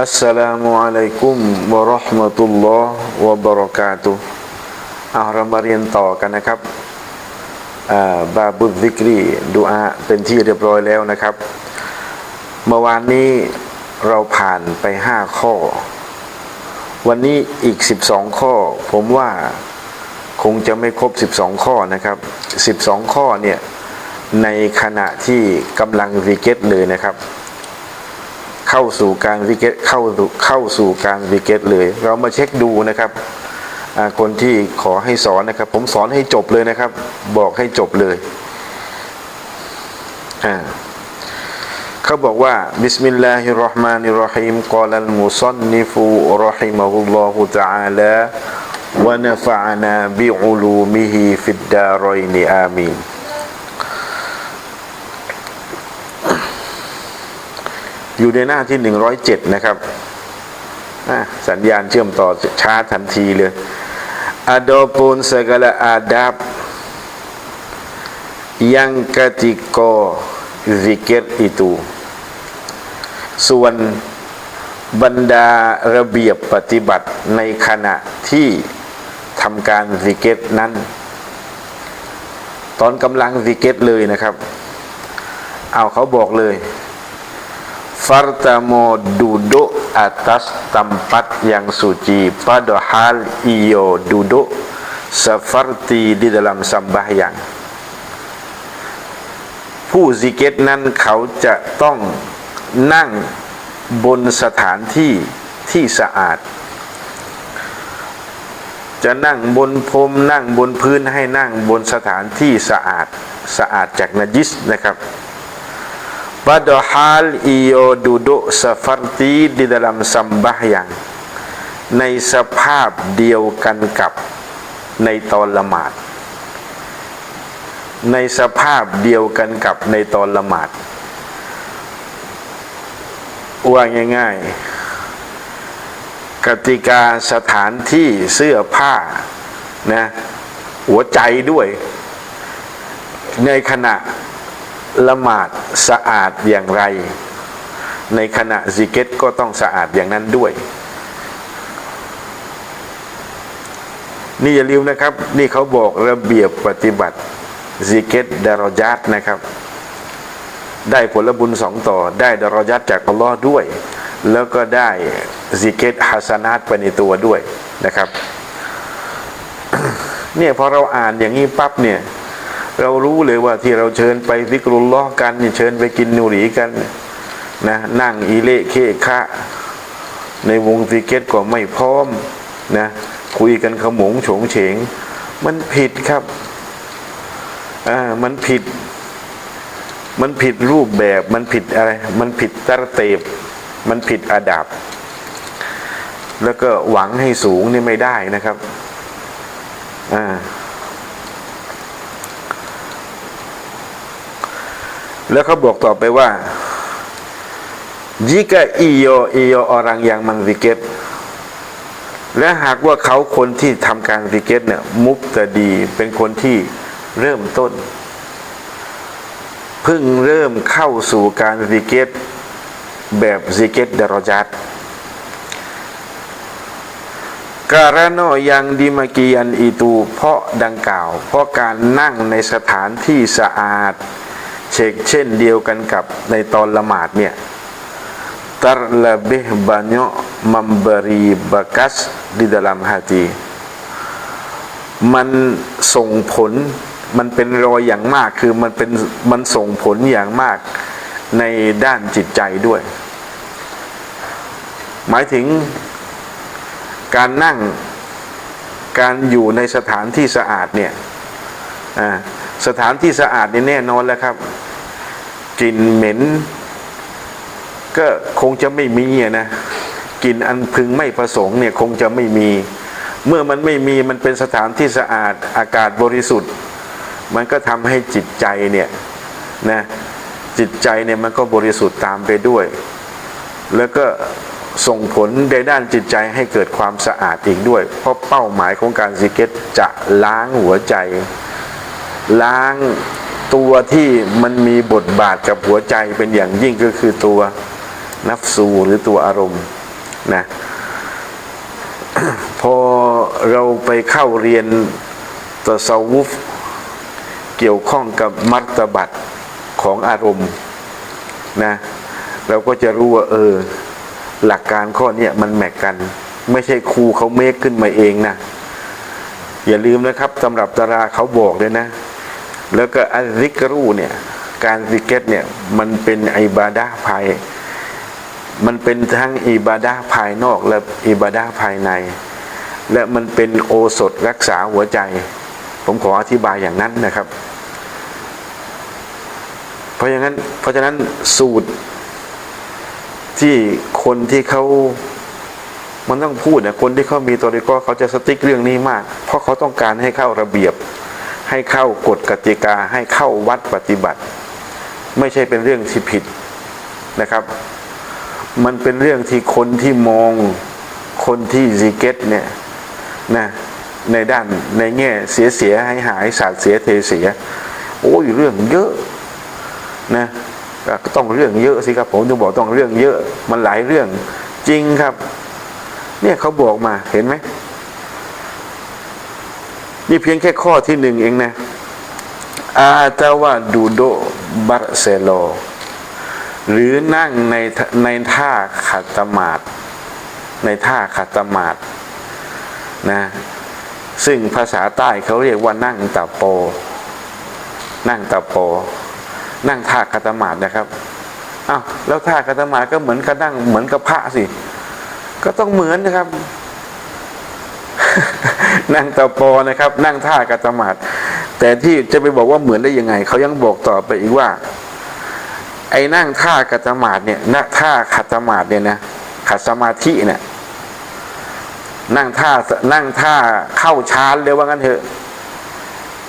อัสสลามุอะลัยกุมวะเราะห์มะตุลลอฮ์วะบะเราะกาตุเอาเรามาเรียนต่อกันนะครับอ่าบาบุซิกรีดูอาเป็นที่เรียบร้อยแล้วนะครับ เมื่อวานนี้เราผ่านไปห้าข้อ วันนี้อีก 12 ข้อ ผมว่าคงจะไม่ครบ 12 ข้อนะครับ 12 ข้อเนี่ยในขณะที่กำลังรีเกตเลยนะครับ เข้าสู่การวิกเก็ตเข้าสู่เข้าสู่การวิกเก็ตเลย เรามาเช็คดูนะครับคนที่ขอให้สอนนะครับ ผมสอนให้จบเลยนะครับ บอกให้จบเลยเขาบอกว่าบิสมิลลาฮิรราะห์มานิรราะฮีมกอลัลมุซันนิฟูรอฮิมะฮุลลอฮุตะอาลาวะนะฟะอานาบิอุลูมิฮิฟิดดารอยนิอามีน อยู่ในหน้าที่107นะครับสัญญาณเชื่อมต่อช้าทันทีเลย Adapun segala adab yang ketika zikir itu ส่วนบรรดาระเบียบปฏิบัติในขณะที่ทำการซิกเกตนั้น ตอนกำลังซิกเกตเลยนะครับ เอาเขาบอกเลย Fartamo duduk atas tempat yang suci padahal iyo duduk seperti di dalam sembahyang ผู้ซิกเกตนั้นเขาจะต้องนั่งบนสถานที่ที่สะอาด จะนั่งบนพรมนั่งบนพื้นให้นั่งบนสถานที่สะอาด สะอาดจากนาจิสนะครับ Padahal iyo duduk seperti di dalam sembahyang ในสภาพเดียวกันกับในตอนละหมาด ในสภาพเดียวกันกับในตอนละหมาด ว่าง่ายๆกติกาสถานที่เสื้อผ้านะหัวใจด้วย ในขณะ ละหมาดสะอาดอย่างไร ในขณะซิกเก็ตก็ต้องสะอาดอย่างนั้นด้วย นี่อย่าลืมนะครับ นี่เขาบอกระเบียบปฏิบัติซิกเก็ตดารยัตนะครับ ได้ผลบุญสองต่อ ได้ดารยัตจากอัลลอฮ์ด้วย แล้วก็ได้ซิกเก็ตฮัสนาตไปในตัวด้วยนะครับ เนี่ยพอเราอ่านอย่างนี้ปั๊บเนี่ย เรารู้เลยว่าที่เราเชิญไปซิกรุลลอกันเนี่ยเชิญไปกินนูรีกันนะนั่งอีเละเคคะในวงซิกเก็ตก็ไม่พร้อมนะคุยกันขมงโฉงเฉง มันผิดครับอ่ามันผิด มันผิดรูปแบบมันผิดอะไร มันผิดตระเตบ มันผิดอาดับ แล้วก็หวังให้สูงนี่ไม่ได้นะครับอ่า แล้วเขาบอกต่อไปว่า jika iyo iyo orang yang menzikir และหากว่าเขาคนที่ทำการซิกเก็ตเนี่ยมุบตะดีเป็นคนที่เริ่มต้น เพิ่งเริ่มเข้าสู่การซิกเก็ตแบบซิกเก็ตดารจัดการโนยังดิมากียันอีตูเพราะดังกล่าว เพราะการนั่งในสถานที่สะอาด เชกเช่นเดียวกันกับในตอนละหมาดเนี่ย terlebih banyak memberi bekas di dalam hati มันส่งผลมันเป็นรอยอย่างมากคือมันเป็นมันส่งผลอย่างมากในด้านจิตใจด้วย หมายถึงการนั่งการอยู่ในสถานที่สะอาดเนี่ยสถานที่สะอาดนี่แน่นอนแล้วครับ กลิ่นเหม็น ก็คงจะไม่มีนะกลิ่นอันพึงไม่ประสงค์เนี่ยคงจะไม่มี เมื่อมันไม่มีมันเป็นสถานที่สะอาดอากาศบริสุทธิ์ มันก็ทำให้จิตใจเนี่ยนะจิตใจเนี่ยมันก็บริสุทธิ์ตามไปด้วย แล้วก็ส่งผลในด้านจิตใจให้เกิดความสะอาดอีกด้วย เพราะเป้าหมายของการซิกเก็ตจะล้างหัวใจ ล้าง ตัวที่มันมีบทบาทกับหัวใจเป็นอย่างยิ่งก็คือตัวนัฟซูหรือตัวอารมณ์นะพอเราไปเข้าเรียนตสวุฟเกี่ยวข้องกับมัตตบัตของอารมณ์นะเราก็จะรู้ว่าเออ หลักการข้อนี้มันแมกกัน ไม่ใช่ครูเขาเมคขึ้นมาเองนะ อย่าลืมนะครับตำรับตาราเขาบอกเลยนะ แล้วก็อัลิกรูเนี่ย การซิกเก็ตเนี่ยมันเป็นอิบาดะห์ภาย มันเป็นทั้งอิบาดะห์ภายนอกและอิบาดะห์ภายใน และมันเป็นโอสถรักษาหัวใจ ผมขออธิบายอย่างนั้นนะครับ เพราะอย่างนั้น เพราะฉะนั้นสูตรที่คนที่เขามันต้องพูดนะคนที่เขามีตัวริก็เขาจะสติ๊กเรื่องนี้มาก เพราะเขาต้องการให้เข้าระเบียบ ให้เข้ากฎกติกาให้เข้าวัดปฏิบัติ ไม่ใช่เป็นเรื่องที่ผิดนะครับ มันเป็นเรื่องที่คนที่มองคนที่ซีเกตเนี่ยนะในด้านในแง่เสียเสียให้หายสาดเสียเทเสีย โอ้ยเรื่องเยอะนะก็ต้องเรื่องเยอะสิครับผมจะบอกต้องเรื่องเยอะมันหลายเรื่องจริงครับ เนี่ยเขาบอกมาเห็นไหม นี่เพียงแค่ข้อที่หนึ่งเองนะ อาตาวาดูโดบาร์เซโล หรือนั่งในในท่าขัดตมาดในท่าขัดตมาดนะซึ่งภาษาใต้เขาเรียกว่านั่งตะโป นั่งตะโป นั่งท่าขัดตมาดนะครับอ้าวแล้วท่าขัดตมาดก็เหมือนกับนั่งเหมือนกับพระสิ ก็ต้องเหมือนนะครับ นั่งตะโปนะครับ นั่งท่าขัดตมาดแต่ที่จะไปบอกว่าเหมือนได้ยังไง เขายังบอกต่อไปอีกว่า ไอ้นั่งท่ากัตมาดเนี่ยนะท่าขัดสมาดเนี่ยนะขัดสมาธิเนี่ยนั่งท่านั่งท่าเข้าฌานเลยว่างั้นเถอะ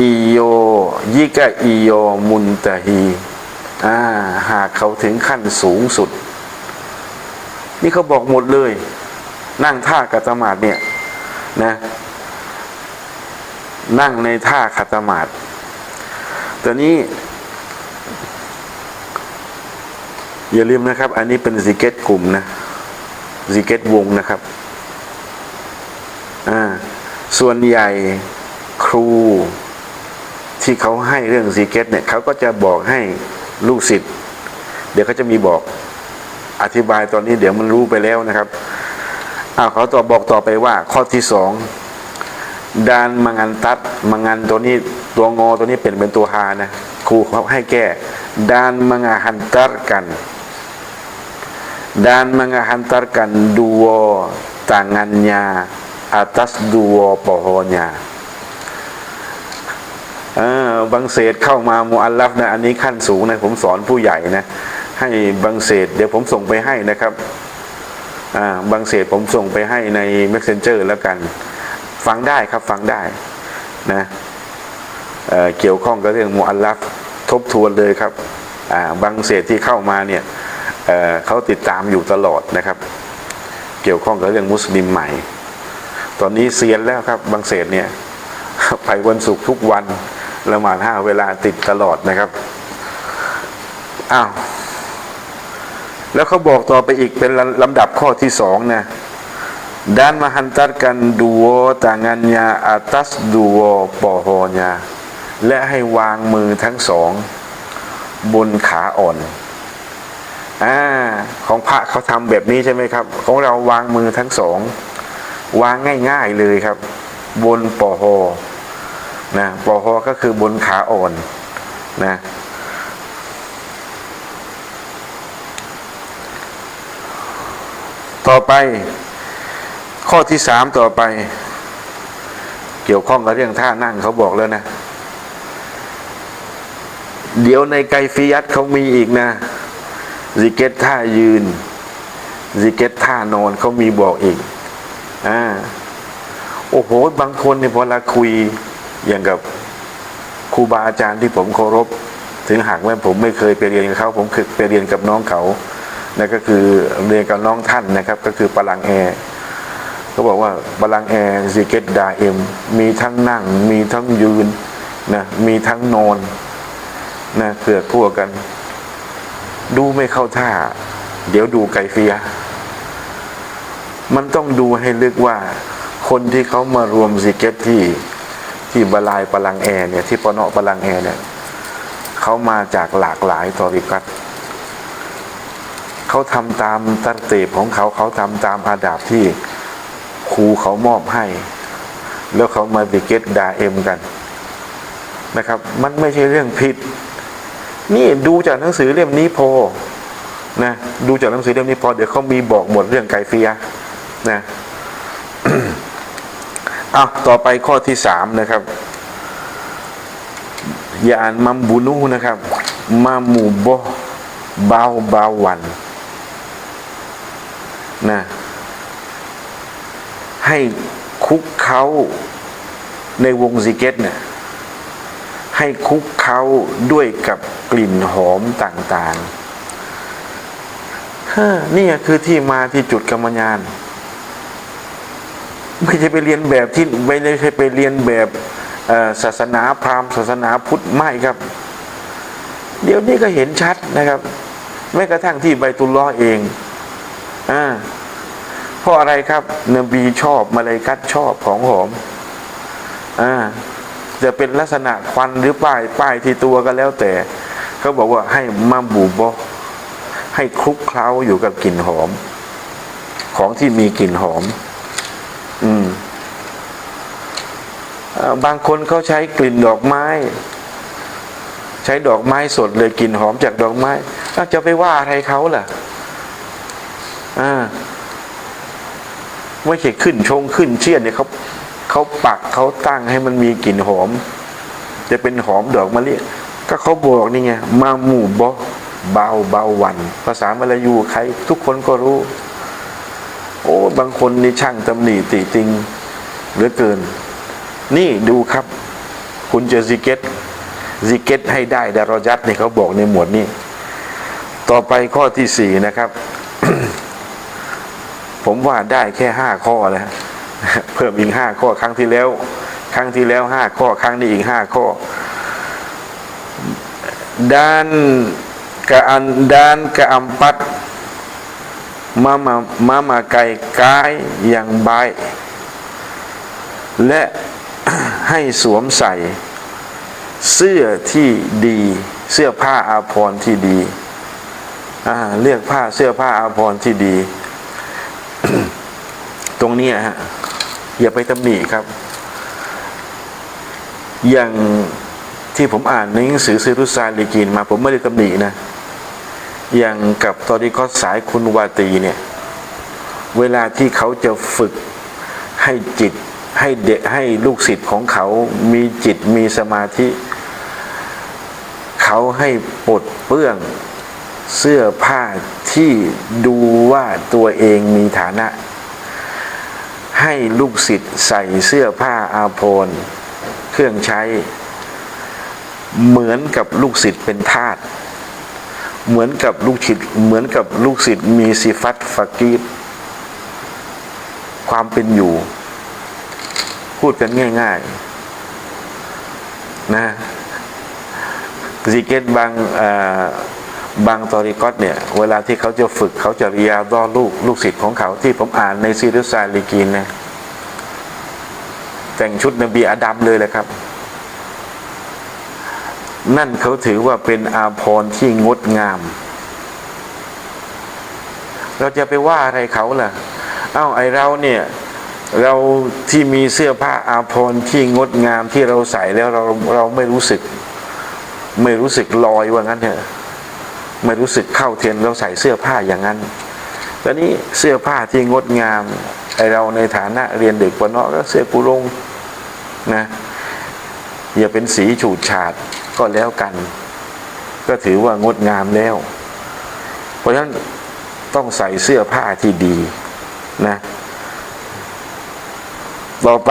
อีโยยิกะอีโยมุนตะฮีอ่าหากเขาถึงขั้นสูงสุด นี่เขาบอกหมดเลย นั่งท่ากัตมาดเนี่ย นะ นั่งในท่าขัดสมาดตอนนี้ อย่าลืมนะครับ อันนี้เป็นซิกเก็ตกลุ่มนะซิกเก็ตวงนะครับอ่าส่วนใหญ่ครูที่เขาให้เรื่องซิกเก็ตเนี่ยเขาก็จะบอกให้ลูกศิษย์เดี๋ยวเขาจะมีบอกอธิบายตอนนี้เดี๋ยวมันรู้ไปแล้วนะครับอ้าวเขาต่อบอกต่อไปว่าข้อที่สอง ดานมังันตัดมังันตัวนี้ตัวงอตัวนี้เป็นเป็นตัวฮานะครูเขาให้แก้ดานมังหันตัดกัน dan menghantarkan dua tangannya atas dua pohonnya เออบางเศษเข้ามามูอัลลัฟนะอันนี้ขั้นสูงนะผมสอนผู้ใหญ่นะให้บางเศษเดี๋ยวผมส่งไปให้นะครับอ่าบางเศษผมส่งไปให้ใน Messenger แล้วกัน ฟังได้ครับฟังได้นะเเกี่ยวข้องกับเรื่องมูอัลลัฟทบทวนเลยครับอ่าบางเศษที่เข้ามาเนี่ยเเขาติดตามอยู่ตลอดนะครับ เกี่ยวข้องกับเรื่องมุสลิมใหม่ ตอนนี้เซียนแล้วครับบางเศษเนี่ยไปวันศุกร์ทุกวันละหมาดห้าเวลาติดตลอดนะครับอ้าวแล้วเขาบอกต่อไปอีกเป็นลำดับข้อที่สองนะ ด้านมาหันตัดกันดูโอต่างานยาอาตัสดูโอปอฮอยาและให้วางมือทั้งสอง บนขาอ่อนอ่าของพระเขาทำแบบนี้ใช่ไหมครับ ของเราวางมือทั้งสอง วางง่าย ๆเลยครับ บนปอหอนะปอหอก็คือบนขาอ่อนนะต่อไป ข้อที่สามต่อไป เกี่ยวข้องกับเรื่องท่านั่งเขาบอกแล้วนะ เดี๋ยวในไกฟิยัตเขามีอีกนะซิกเก็ตท่ายืนซิกเก็ตท่านอนเขามีบอกอีกอ่าโอ้โห บางคนเนี่ยพอเราคุยอย่างกับครูบาอาจารย์ที่ผมเคารพ ถึงหากแม้ผมไม่เคยไปเรียนกับเขา ผมเคยไปเรียนกับน้องเขานั่นก็คือเรียนกับน้องท่านนะครับ ก็คือปลังแอร์ เขาบอกว่าปลังแอร์ซิกเก็ตดาเอ็มมีทั้งนั่ง มีทั้งยืนนะมีทั้งนอนนะเกือดพวกกัน ดูไม่เข้าท่า เดี๋ยวดูไกเฟีย มันต้องดูให้ลึกว่า คนที่เขามารวมซิกเก็ตที่ที่บาลายปลังแอร์เนี่ยที่ปะเนาะปลังแอร์เนี่ยเขามาจากหลากหลายตอริกัตเขาทำตามตัรเตบของเขาเขาทำตามอาดาบที่ ครูเขามอบให้ แล้วเขามาซิเก็ตดาเอ็มกันนะครับ มันไม่ใช่เรื่องผิด นี่ดูจากหนังสือเล่มนี้พอนะดูจากหนังสือเล่มนี้พอเดี๋ยวเขามีบอกหมดเรื่องไกเฟียนะเอาต่อไปข้อที่สามนะครับ อย่าอ่านมัมบูนูนะครับมามูโบบาวบาวันนะ ให้คุกเขาในวงซิกเก็ตเนี่ยให้คุกเขาด้วยกับกลิ่นหอมต่างๆฮ้นี่คือที่มาที่จุดกรรมญาน ไม่ใช่ไปเรียนแบบที่ไม่ได้ใช่ไปเรียนแบบศาสนาพราหมณ์ศาสนาพุทธไม่ครับ เดี๋ยวนี้ก็เห็นชัดนะครับแม้กระทั่งที่ใบตุลล้อเองอ่า ราะอะไรครับ นบีชอบมาเลยกัดชอบของหอมอ่าจะเป็นลักษณะควันหรือป้ายป้ายที่ตัวก็แล้วแต่เขาบอกว่าให้มาบูบอให้คลุกเคล้าอยู่กับกลิ่นหอม ของที่มีกลิ่นหอม อืมบางคนเขาใช้กลิ่นดอกไม้ ใช้ดอกไม้สดเลยกลิ่นหอมจากดอกไม้จะไปว่าอะไรเขาล่ะ อ่า ไม่ใช่ขึ้นชงขึ้นเชี่ยนเนี่ยเขาเขาปักเขาตั้งให้มันมีกลิ่นหอม จะเป็นหอมดอกมะลิก็เขาบอกนี่ไงมาหมู่บอเบาเบาวัน ภาษามลายูใคร ทุกคนก็รู้ โอ้บางคนนี่ช่างตำหนิติติงเหลือเกิน นี่ดูครับ คุณจะซิกเก็ตซิกเก็ตให้ได้ดารอยัดเนี่ยเขาบอกในหมวดนี้ ต่อไปข้อที่สี่นะครับ ผมว่าได้แค่ห้าข้อแล้วเพิ่มอีกห้าข้อครั้งที่แล้ว ครั้งที่แล้วห้าข้อ ครั้งนี้อีกห้าข้อ dan kean dan keempat mama memakai kai yang baik และให้สวมใส่ เสื้อที่ดี เสื้อผ้าอาภรณ์ที่ดีเรียกผ้าเสื้อผ้าอาภรณ์ที่ดี ตรงนี้ฮะอย่าไปตำหนิครับ อย่างที่ผมอ่านในหนังสือซิรุสซาลีกีนมา ผมไม่ได้ตำหนินะ อย่างกับตอนที่เขาสายคุณวาตีเนี่ย เวลาที่เขาจะฝึกให้จิตให้เด็กให้ลูกศิษย์ของเขามีจิตมีสมาธิ เขาให้ปลดเปื้องเสื้อผ้าที่ดูว่าตัวเองมีฐานะ ให้ลูกศิษย์ใส่เสื้อผ้าอาภรณ์เครื่องใช้ เหมือนกับลูกศิษย์เป็นทาสเหมือนกับลูกศิษย์เหมือนกับลูกศิษย์มีสิฟัตฟากีดความเป็นอยู่ พูดกันง่าย ๆ นะซิเกตบางอ่อ บางตอริกอตเนี่ย เวลาที่เขาจะฝึกเขาจะเรียดอลูกลูกศิษย์ของเขาที่ผมอ่านในซีรุสซาลีกีนนะแต่งชุดนบีอาดัมเลยแหละครับ นั่นเขาถือว่าเป็นอาภรณ์ที่งดงาม เราจะไปว่าอะไรเขาล่ะ เอ้าไอเราเนี่ยเราที่มีเสื้อผ้าอาภรณ์ที่งดงามที่เราใส่แล้วเราเราไม่รู้สึก ไม่รู้สึกลอยว่างั้นเถอะ ไม่รู้สึกเข้าเทียนเราใส่เสื้อผ้าอย่างนั้นตอนนี้เสื้อผ้าที่งดงามไอเราในฐานะเรียนเด็กปนเนาะก็เสื้อกุลงนะอย่าเป็นสีฉูดฉาดก็แล้วกัน ก็ถือว่างดงามแล้ว เพราะฉะนั้นต้องใส่เสื้อผ้าที่ดีนะต่อไป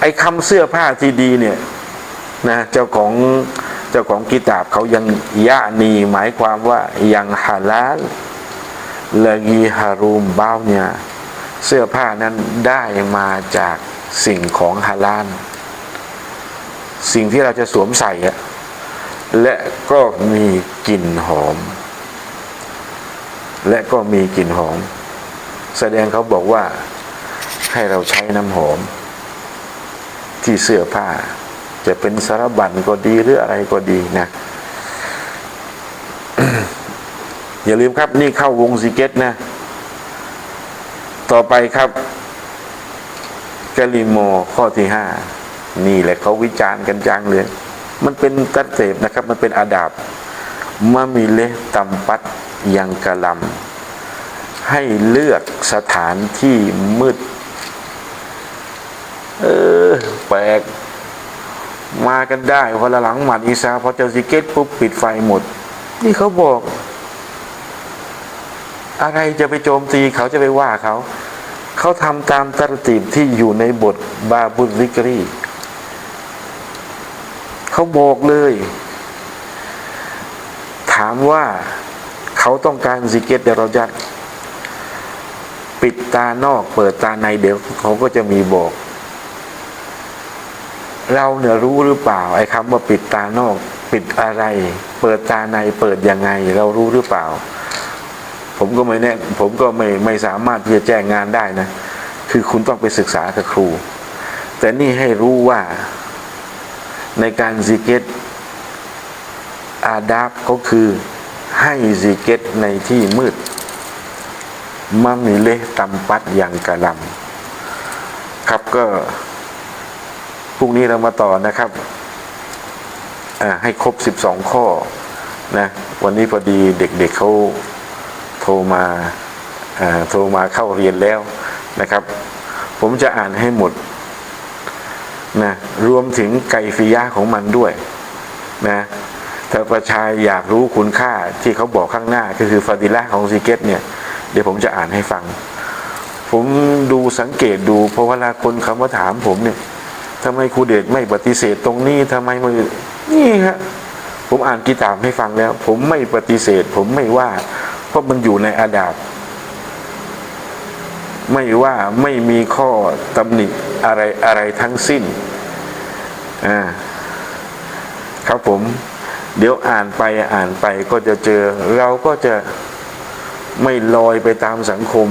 ไอ้คำเสื้อผ้าที่ดีเนี่ยนะเจ้าของ จ้าของกิตาบเขายังยะนีหมายความว่ายังฮาลาลลกีฮารูมบ้าเนี่ยเสื้อผ้านั้นได้มาจากสิ่งของฮาลาลสิ่งที่เราจะสวมใส่อะและก็มีกลิ่นหอม และก็มีกลิ่นหอม แสดงเขาบอกว่าให้เราใช้น้ำหอมที่เสื้อผ้า จะเป็นสารบัญก็ดีหรืออะไรก็ดีนะอย่าลืมครับ นี่เข้าวงซีเกตนะ ต่อไปครับกาลิโมข้อที่ห้านี่แหละเขาวิจารณ์กันจังเลย มันเป็นตัดเสพนะครับ มันเป็นอาดาบมะมีเลตัมปัตยังกะลำให้เลือกสถานที่มืด เออ แปลก มากันได้พอละหลังหมัดอีซาพอเจอซิเกตปุ๊บปิดไฟหมด นี่เขาบอก อะไรจะไปโจมตีเขาจะไปว่าเขา เขาทำตามตรติบที่อยู่ในบทบาบุริกรีเขาบอกเลย ถามว่าเขาต้องการซิกเก็ตเดยวเราจะปิดตานอกเปิดตาในเดี๋ยวเขาก็จะมีบอก เราเนี่ยรู้หรือเปล่า ไอ้คำว่าปิดตานอก ปิดอะไร เปิดตาในเปิดยังไง เรารู้หรือเปล่า ผมก็ไม่แน่ผมก็ไม่ไม่สามารถที่จะแจ้งงานได้นะ คือคุณต้องไปศึกษากับครู แต่นี่ให้รู้ว่าในการซิกเก็ตอาดับก็คือให้ซิกเก็ตในที่มืดมะมีเลตำปัดอย่างกระลำครับก็ รุ่งนี้เรามาต่อนะครับให้ครบ 12 ข้อนะวันนี้พอดีเด็กๆเเขาโทรมาโทรมาเข้าเรียนแล้วนะครับ ผมจะอ่านให้หมดนะรวมถึงไกฟิยะของมันด้วยนะถ้าประชาอยากรู้คุณค่าที่เขาบอกข้างหน้าก็คือฟาดิละของซีเกตเนี่ยเดี๋ยวผมจะอ่านให้ฟัง ผมดูสังเกตดูเพราะเวลาคนเขามาถามผมเนี่ย ทำไมครูเดชไม่ปฏิเสธตรงนี้ทำไมมือนี่ฮะผมอ่านกีตาบให้ฟังแล้ว ผมไม่ปฏิเสธ ผมไม่ว่า เพราะมันอยู่ในอาดาบ ไม่ว่าไม่มีข้อตำหนิอะไรอะไรทั้งสิ้นอ่าครับผม เดี๋ยวอ่านไปอ่านไปก็จะเจอ เราก็จะไม่ลอยไปตามสังคม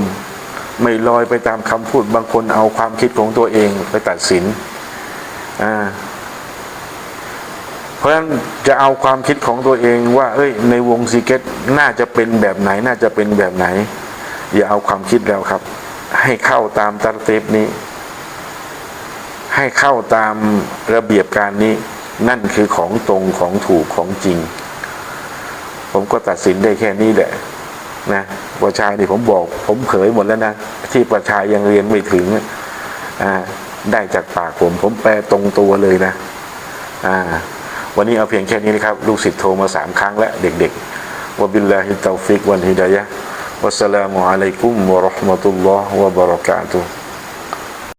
ไม่ลอยไปตามคำพูดบางคนเอาความคิดของตัวเองไปตัดสิน อ่าเพราะฉะนั้นจะเอาความคิดของตัวเองว่า เอ้ย ในวงซีเกตน่าจะเป็นแบบไหน น่าจะเป็นแบบไหน อย่าเอาความคิดเราครับ ให้เข้าตามตรเตปนี้ ให้เข้าตามระเบียบการนี้ นั่นคือของตรงของถูกของจริง ผมก็ตัดสินได้แค่นี้แหละนะประชานี่ผมบอก ผมเผยหมดแล้วนะ ที่ประชายังเรียนไม่ถึงอ่า ได้จากปากผม ผมแปลตรงตัวเลยนะ อ่า วันนี้เอาเพียงแค่นี้นะครับ ลูกศิษย์โทรมาสามครั้งแล้วเด็กๆวะบิลลาฮิตตฟิกวันฮิดายะวัสสลามุอะลัยกุมวะราะห์มะตุลลอฮ์วะบะเราะกาตุฮ์